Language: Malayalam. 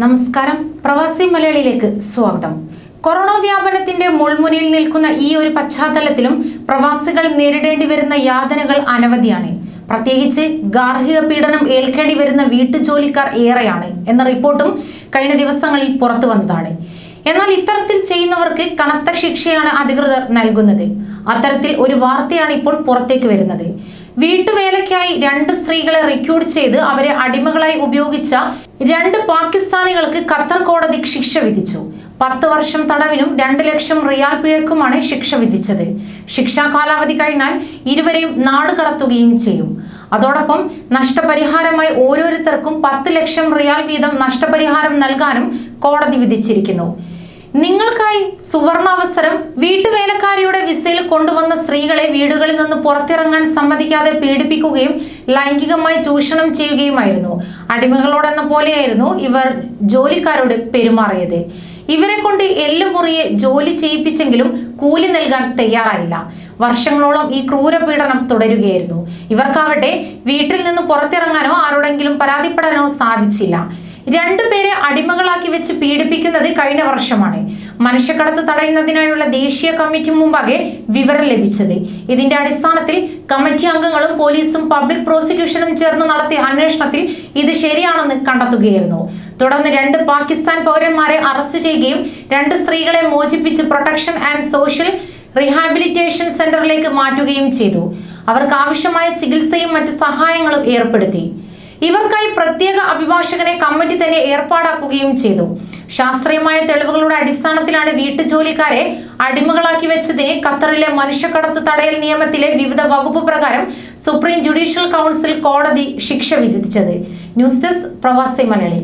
നമസ്കാരം. പ്രവാസി മലയാളിയിലേക്ക് സ്വാഗതം. കൊറോണ വ്യാപനത്തിന്റെ മുൾമുനയിൽ നിൽക്കുന്ന ഈ ഒരു പശ്ചാത്തലത്തിലും പ്രവാസികൾ നേരിടേണ്ടി വരുന്ന യാതനകൾ അനവധിയാണ്. പ്രത്യേകിച്ച് ഗാർഹിക പീഡനം ഏൽക്കേണ്ടി വരുന്ന വീട്ടുജോലിക്കാർ ഏറെയാണ് എന്ന റിപ്പോർട്ടും കഴിഞ്ഞ ദിവസങ്ങളിൽ പുറത്തു വന്നതാണ്. എന്നാൽ ഇത്തരത്തിൽ ചെയ്യുന്നവർക്ക് കനത്ത ശിക്ഷയാണ് അധികൃതർ നൽകുന്നത്. അത്തരത്തിൽ ഒരു വാർത്തയാണ് ഇപ്പോൾ പുറത്തേക്ക് വരുന്നത്. വീട്ടുവേലയ്ക്കായി രണ്ട് സ്ത്രീകളെ റിക്രൂട്ട് ചെയ്ത് അവരെ അടിമകളായി ഉപയോഗിച്ച രണ്ട് പാകിസ്ഥാനികൾക്ക് ഖത്തർ കോടതി ശിക്ഷ വിധിച്ചു. പത്ത് വർഷം തടവിനും രണ്ട് ലക്ഷം റിയാൽ പിഴക്കുമാണ് ശിക്ഷ വിധിച്ചത്. ശിക്ഷാ കാലാവധി കഴിഞ്ഞാൽ ഇരുവരെയും നാട് കടത്തുകയും ചെയ്യും. അതോടൊപ്പം നഷ്ടപരിഹാരമായി ഓരോരുത്തർക്കും പത്ത് ലക്ഷം റിയാൽ വീതം നഷ്ടപരിഹാരം നൽകാനും കോടതി വിധിച്ചിരിക്കുന്നു. നിങ്ങൾക്കായി സുവർണാവസരം വീട്ടുവേലക്കാരിയുടെ വിസയിൽ കൊണ്ടുവന്ന സ്ത്രീകളെ വീടുകളിൽ നിന്ന് പുറത്തിറങ്ങാൻ സമ്മതിക്കാതെ പീഡിപ്പിക്കുകയും ലൈംഗികമായി ചൂഷണം ചെയ്യുകയുമായിരുന്നു. അടിമകളോടെന്ന പോലെയായിരുന്നു ഇവർ ജോലിക്കാരോട് പെരുമാറിയത്. ഇവരെ കൊണ്ട് എല്ലുമുറിയെ ജോലി ചെയ്യിപ്പിച്ചെങ്കിലും കൂലി നൽകാൻ തയ്യാറായില്ല. വർഷങ്ങളോളം ഈ ക്രൂരപീഡനം തുടരുകയായിരുന്നു. ഇവർക്കാവട്ടെ വീട്ടിൽ നിന്ന് പുറത്തിറങ്ങാനോ ആരോടെങ്കിലും പരാതിപ്പെടാനോ സാധിച്ചില്ല. രണ്ടുപേരെ അടിമകളാക്കി വെച്ച് പീഡിപ്പിക്കുന്നത് കഴിഞ്ഞ വർഷമാണ്. മനുഷ്യക്കടത്ത് തടയുന്നതിനായുള്ള ദേശീയ കമ്മിറ്റി മുമ്പാകെ വിവരം ലഭിച്ചത്. ഇതിന്റെ അടിസ്ഥാനത്തിൽ കമ്മിറ്റി അംഗങ്ങളും പോലീസും പബ്ലിക് പ്രോസിക്യൂഷനും ചേർന്ന് നടത്തിയ അന്വേഷണത്തിൽ ഇത് ശരിയാണെന്ന് കണ്ടെത്തുകയായിരുന്നു. തുടർന്ന് രണ്ട് പാകിസ്ഥാൻ പൗരന്മാരെ അറസ്റ്റ് ചെയ്യുകയും രണ്ട് സ്ത്രീകളെ മോചിപ്പിച്ച് പ്രൊട്ടക്ഷൻ ആൻഡ് സോഷ്യൽ റീഹാബിലിറ്റേഷൻ സെന്ററിലേക്ക് മാറ്റുകയും ചെയ്തു. അവർക്ക് ആവശ്യമായ ചികിത്സയും മറ്റ് സഹായങ്ങളും ഏർപ്പെടുത്തി. ഇവർക്കായി പ്രത്യേക അഭിഭാഷകനെ കമ്മിറ്റി തന്നെ ഏർപ്പാടാക്കുകയും ചെയ്തു. ശാസ്ത്രീയമായ തെളിവുകളുടെ അടിസ്ഥാനത്തിലാണ് വീട്ടുജോലിക്കാരെ അടിമകളാക്കി വെച്ചതിനെ ഖത്തറിലെ മനുഷ്യക്കടത്ത് തടയൽ നിയമത്തിലെ വിവിധ വകുപ്പ് പ്രകാരം സുപ്രീം ജുഡീഷ്യൽ കൗൺസിൽ കോടതി ശിക്ഷ വിധിച്ചത്. ന്യൂസ് ഡെസ്ക് പ്രവാസി മലയാളി.